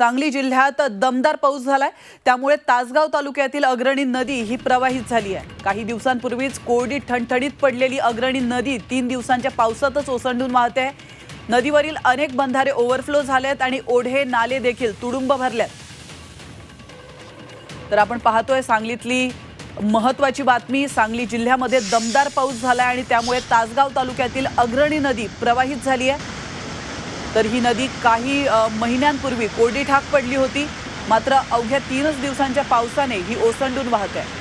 सांगली जिल्ह्यात दमदार पाऊस झालाय. त्यामुळे तासगाव तालुक्यातील अग्रणी नदी ही प्रवाहित झाली आहे. काही दिवसांपूर्वीच कोरडी ठणठणीत पडलेली अग्रणी नदी तीन दिवसांच्या पावसातच ओसंडून वाहते आहे. नदीवरील अनेक बंधारे ओव्हरफ्लो झालेत आणि ओढे नाले देखील तुडुंब भरल्यात तर आपण पाहतोय सांगलीतली महत्वाची बातमी सांगली जिल्ह्यामध्ये दमदार पाऊस झालाय आणि त्यामुळे तासगाव तालुक्यातील अग्रणी नदी प्रवाहित झाली आहे. तर ही नदी काही महिन्यांपूर्वी कोरडी ठाक पडली होती. मात्र अवघ्या तीनच दिवसांच्या पावसाने ही ओसंडून वाहत आहे.